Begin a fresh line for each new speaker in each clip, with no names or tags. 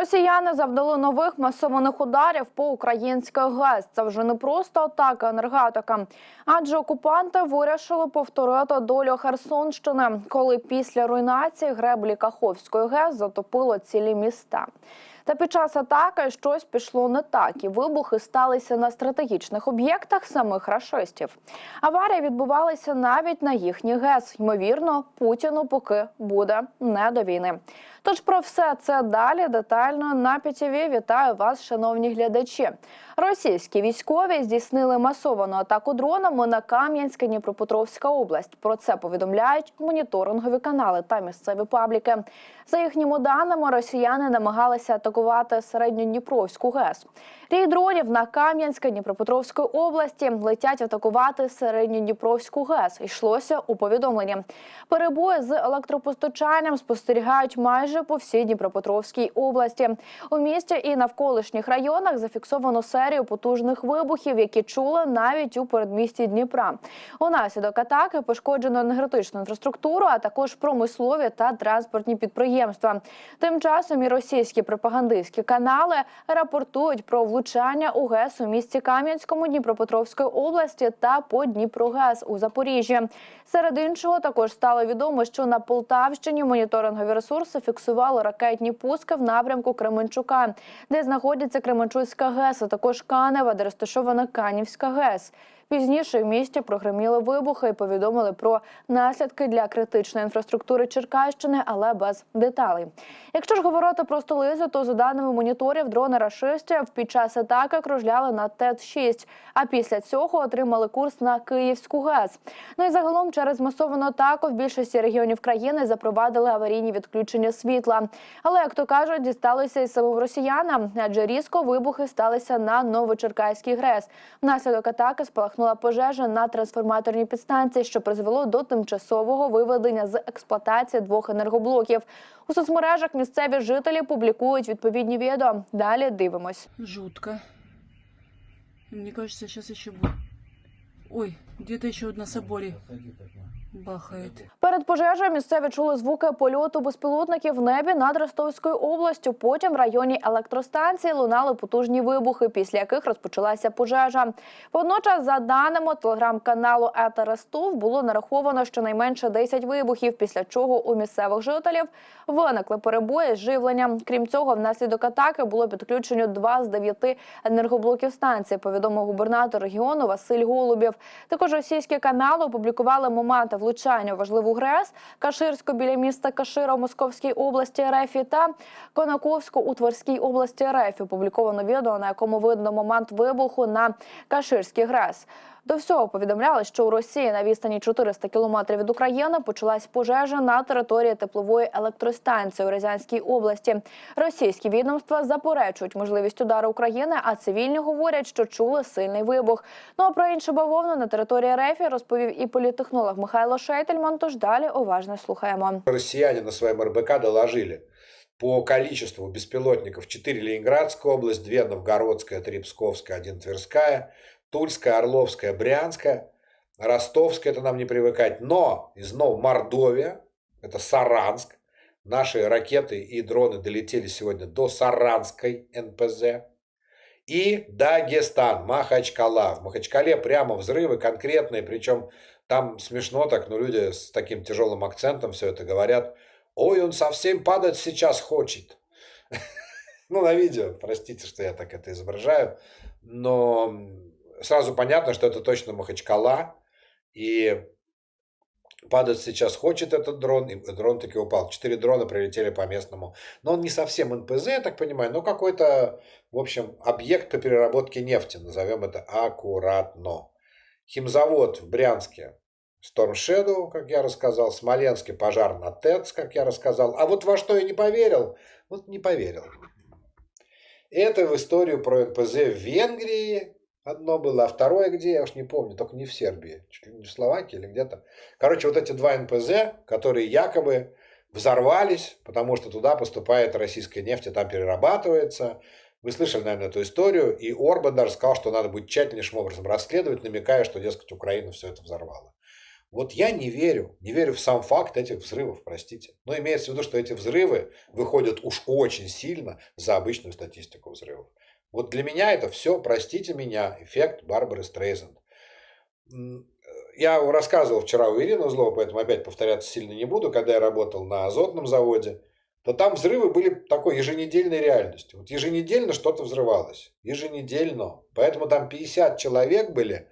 Росіяни завдали нових масованих ударів по українських ГЕС. Це вже не просто атака енергетика, адже окупанти вирішили повторити долю Херсонщини, коли після руйнації греблі Каховської ГЕС затопило цілі міста. Та під час атаки щось пішло не так, і вибухи сталися на стратегічних об'єктах самих рашистів. Аварії відбувалися навіть на їхній ГЕС. Ймовірно, Путіну поки буде не до війни. Тож про все це далі детально на ПІТІВІ. Вітаю вас, шановні глядачі. Російські військові здійснили масовану атаку дронами на Кам'янське Дніпропетровська область. Про це повідомляють моніторингові канали та місцеві пабліки. За їхніми даними, росіяни намагалися атакувати середньодніпровську ГЕС. Рій дронів на Кам'янське Дніпропетровської області летять атакувати середньодніпровську ГЕС. Йшлося у повідомленні. Перебої з електропостачанням спостерігають майже по всій Дніпропетровській області. У місті і навколишніх районах зафіксовано серію потужних вибухів, які чули навіть у передмісті Дніпра. Унаслідок атаки пошкоджено енергетичну інфраструктуру, а також промислові та транспортні підприємства. Тим часом і російські пропагандистські канали рапортують про влучання у ГЕС у місті Кам'янському Дніпропетровської області та по Дніпрогес у Запоріжжі. Серед іншого також стало відомо, що на Полтавщині моніторингові ресурси фіксували ракетні пуски в напрямку Кременчука, де знаходиться Кременчуцька ГЕС, а також Канева, де розташована Канівська ГЕС. Пізніше в місті прогреміли вибухи і повідомили про наслідки для критичної інфраструктури Черкащини, але без деталей. Якщо ж говорити про столицю, то за даними моніторів, дрони рашистів під час атаки кружляли на ТЕЦ-6, а після цього отримали курс на Київську ГЕС. Ну і загалом через масовану атаку в більшості регіонів країни запровадили аварійні відключення світла. Але як то кажуть, дісталися і самим росіянам, адже різко вибухи сталися на Новочеркаській ГРЕС. Внаслідок атаки спалахнула пожежа на трансформаторній підстанції, що призвело до тимчасового виведення з експлуатації двох енергоблоків. У соцмережах місцеві жителі публікують відповідні відео. Далі дивимось.
Жутко. Мені кажется, зараз ще буде. Ой, где-то еще на соборе бахает.
Перед пожежею місцеві чули звуки польоту безпілотників в небі над Ростовською областю. Потім в районі електростанції лунали потужні вибухи, після яких розпочалася пожежа. Водночас, за даними телеграм-каналу «Ета Ростов», було нараховано щонайменше 10 вибухів, після чого у місцевих жителів виникли перебої з живленням. Крім цього, внаслідок атаки було підключено два з дев'яти енергоблоків станції. Повідомив губернатор регіону Василь Голубів. Також російські канали опублікували моменти влучання важливу ГРЕС Каширську біля міста Кашира у Московській області РФ та Конаковську у Тверській області РФ. Опубліковано відео, на якому видно момент вибуху на Каширській ГРЕС. До всього повідомляли, що у Росії на відстані 400 кілометрів від України почалась пожежа на території теплової електростанції у Рязанській області. Російські відомства заперечують можливість удару України, а цивільні говорять, що чули сильний вибух. Ну а про іншу бавовну на території РФ розповів і політтехнолог Михайло Шейтельман. Тож далі уважно слухаємо.
Россияне на своем РБК доложили по количеству беспилотников 4 Ленинградская область, 2 Новгородская, 3 Псковская, 1 Тверская, Тульская, Орловская, Брянская, Ростовская, это нам не привыкать, но из Новомордовия, это Саранск, наши ракеты и дроны долетели сегодня до Саранской НПЗ, и Дагестан, Махачкала. В Махачкале прямо взрывы конкретные, причем там смешно так, но люди с таким тяжелым акцентом все это говорят. Ой, он совсем падать сейчас хочет. Ну, на видео, простите, что я так это изображаю. Но сразу понятно, что это точно Махачкала. И падать сейчас хочет этот дрон, и дрон таки упал. Четыре дрона прилетели по местному. Но он не совсем НПЗ, я так понимаю, но какой-то, в общем, объект по переработке нефти, назовем это аккуратно. Химзавод в Брянске, Storm Shadow, как я рассказал, Смоленске пожар на ТЭЦ, как я рассказал. А вот во что я не поверил, вот не поверил. Это в историю про НПЗ в Венгрии, Одно было, а второе где, я уж не помню, только не в Сербии, чуть ли не в Словакии или где-то. Короче, вот эти два НПЗ, которые якобы взорвались, потому что туда поступает российская нефть, и там перерабатывается. Вы слышали, наверное, эту историю, и Орбан даже сказал, что надо будет тщательнейшим образом расследовать, намекая, что, дескать, Украина все это взорвала. Вот я не верю, не верю в сам факт этих взрывов, простите. Но имеется в виду, что эти взрывы выходят уж очень сильно за обычную статистику взрывов. Вот для меня это все, простите меня, эффект Барбары Стрейзенд. М, Я рассказывал вчера у Ирины Узлова, поэтому опять повторяться сильно не буду, когда я работал на азотном заводе, то там взрывы были такой еженедельной реальностью. Вот еженедельно что-то взрывалось. Еженедельно. Поэтому там 50 человек были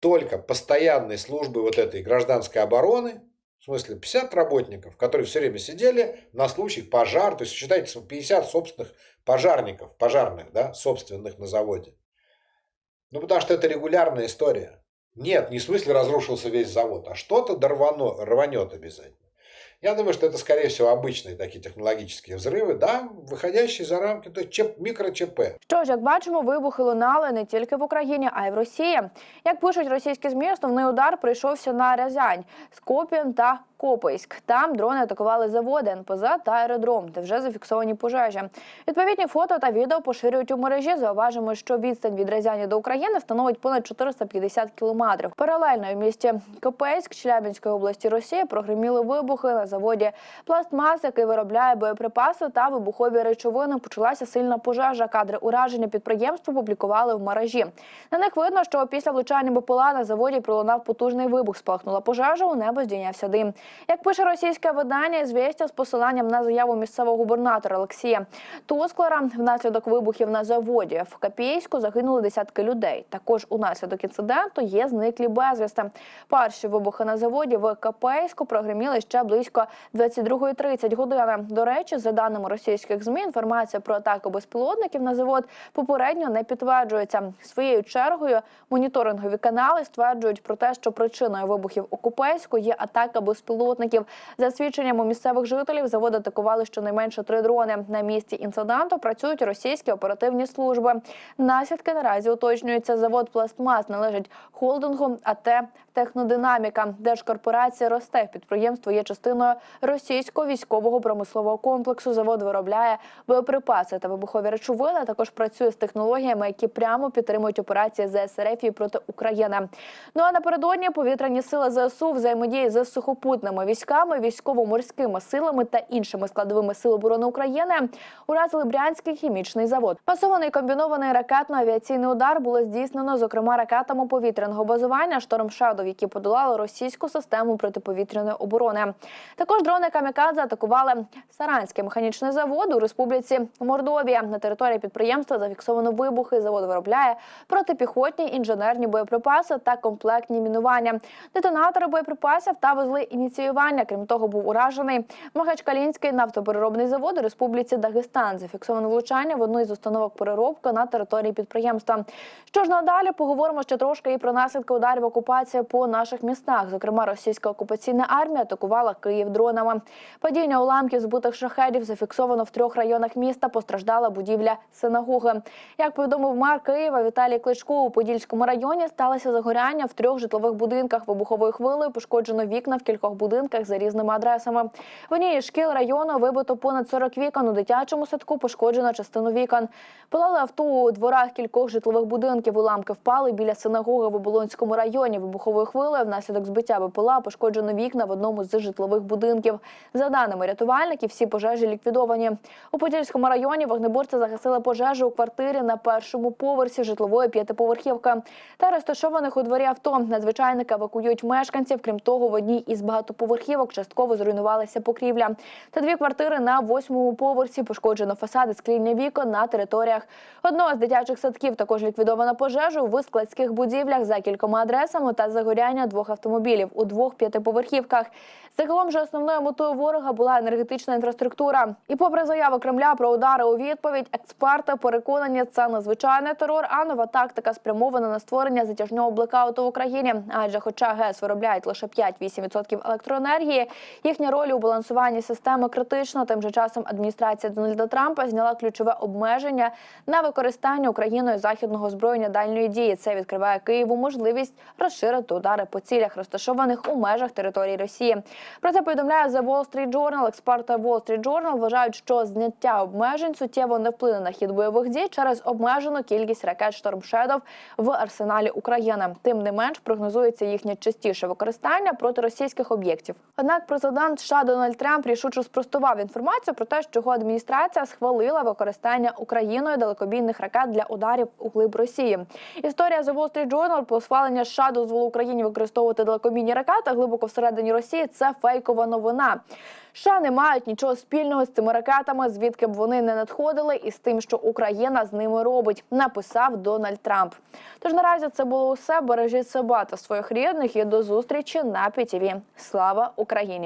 только постоянной службы вот этой гражданской обороны, в смысле 50 работников, которые все время сидели на случай пожар, то есть считайте 50 собственных пожарников, пожарных, да, собственных на заводе. Ну, потому что это регулярная история. Нет, не в смысле разрушился весь завод, а что-то дорвано, рванет обязательно. Я думаю, что это, скорее всего, обычные такие технологические взрывы, да, выходящие за рамки, то есть ЧЕП, микро-ЧП.
Що ж, як бачимо, вибухи лунали не тільки в Україні, а й в Росії. Як пишуть російські змі, основний удар прийшовся на Рязань, Скопін та Копейськ. Там дрони атакували заводи, НПЗ та аеродром, де вже зафіксовані пожежі. Відповідні фото та відео поширюють у мережі. Зауважимо, що відстань від Рязані до України становить понад 450 кілометрів. Паралельно в місті Копейськ Челябінської області Росії прогреміли вибухи на заводі пластмас, який виробляє боєприпаси та вибухові речовини. Почалася сильна пожежа. Кадри ураження підприємства публікували в мережі. На них видно, що після влучання БПЛА на заводі пролунав потужний вибух. Спалахнула пожежа, у небо здійнявся дим. Як пише російське видання, звістя з посиланням на заяву місцевого губернатора Олексія Тосклера, внаслідок вибухів на заводі в Капійську загинули десятки людей. Також унаслідок інциденту є зниклі безвісти. Перші вибухи на заводі в Капейську прогреміли ще близько 22.30 години. До речі, за даними російських змі, інформація про атаку безпілотників на завод попередньо не підтверджується. Своєю чергою моніторингові канали стверджують про те, що причиною вибухів у Купейську є атака безпілотників. За свідченнями місцевих жителів, завод атакували щонайменше три дрони. На місці інциденту працюють російські оперативні служби. Наслідки наразі уточнюються. Завод пластмас належить холдингу АТ Технодинаміка. Держкорпорація росте. Підприємство є частиною російського військового промислового комплексу. Завод виробляє боєприпаси та вибухові речовини. Також працює з технологіями, які прямо підтримують операції ЗСРФ і проти України. Ну а напередодні повітряні сили ЗСУ взаємодії з сухопутними військами, військово-морськими силами та іншими складовими сил оборони України уразили Брянський хімічний завод. Масований комбінований ракетно-авіаційний удар було здійснено, зокрема, ракетами повітряного базування «Шторм Шадов», які подолали російську систему протиповітряної оборони. Також дрони камікадзе атакували Саранський механічний завод у республіці Мордовія. На території підприємства зафіксовано вибухи. Завод виробляє протипіхотні інженерні боєприпаси та комплектні мінування, детонатори боєприпасів та вузли ініціювання. Крім того, був уражений Магачкалінський нафтопереробний завод у республіці Дагестан. Зафіксовано влучання в одну із установок переробки на території підприємства. Що ж надалі поговоримо ще трошки і про наслідки ударів окупації по наших містах. Зокрема, російська окупаційна армія атакувала Київ дронами. Падіння уламків збитих шахедів зафіксовано в трьох районах міста. Постраждала будівля синагоги. Як повідомив мер Києва Віталій Кличко, у Подільському районі сталося загоряння в трьох житлових будинках. Вибуховою хвилею пошкоджено вікна в кількох будинках за різними адресами. В одній шкіл району вибито понад 40 вікон. У дитячому садку пошкоджено частину вікон. Палали авто у дворах кількох житлових будинків. Уламки впали біля синагоги в Оболонському районі. Вибуховою хвилею внаслідок збиття БПЛА пошкоджено вікна в одному з житлових будинків. За даними рятувальників, всі пожежі ліквідовані. У Подільському районі вогнеборці загасили пожежу у квартирі на першому поверсі житлової п'ятиповерхівки та розташованих у дворі авто. Надзвичайники евакуюють мешканців. Крім того, в одній із багатоповерхівок частково зруйнувалася покрівля. Та дві квартири на восьмому поверсі пошкоджено фасади скління вікон на територіях одного з дитячих садків. Також ліквідовано пожежу в складських будівлях за кількома адресами та загоряння двох автомобілів у двох п'ятиповерхівках. Загалом же основною метою ворога була енергетична інфраструктура. І попри заяву Кремля про удари у відповідь, експерти переконані, це незвичайний терор, а нова тактика спрямована на створення затяжного блекауту в Україні. Адже, хоча ГЕС виробляють лише 5-8% електроенергії, електроенергії. Їхня роль у балансуванні системи критична. Тим же часом адміністрація Дональда Трампа зняла ключове обмеження на використання Україною західного озброєння дальньої дії. Це відкриває Києву можливість розширити удари по цілях, розташованих у межах території Росії. Про це повідомляє The Wall Street Journal. Експерти Wall Street Journal вважають, що зняття обмежень суттєво не вплине на хід бойових дій через обмежену кількість ракет Shadow в арсеналі України. Тим не менш прогнозується їхнє частіше використання проти російських об'єктів. Однак президент США Дональд Трамп рішуче спростував інформацію про те, що його адміністрація схвалила використання Україною далекобійних ракет для ударів у глиб Росії. Історія The Wall Street Journal про схвалення США дозволу Україні використовувати далекобійні ракети глибоко всередині Росії. Це фейкова новина. США не мають нічого спільного з цими ракетами, звідки б вони не надходили, і з тим, що Україна з ними робить, написав Дональд Трамп. Тож наразі це було усе. Бережіть себе та своїх рідних і до зустрічі на ПІТІВІ. Слава Україні!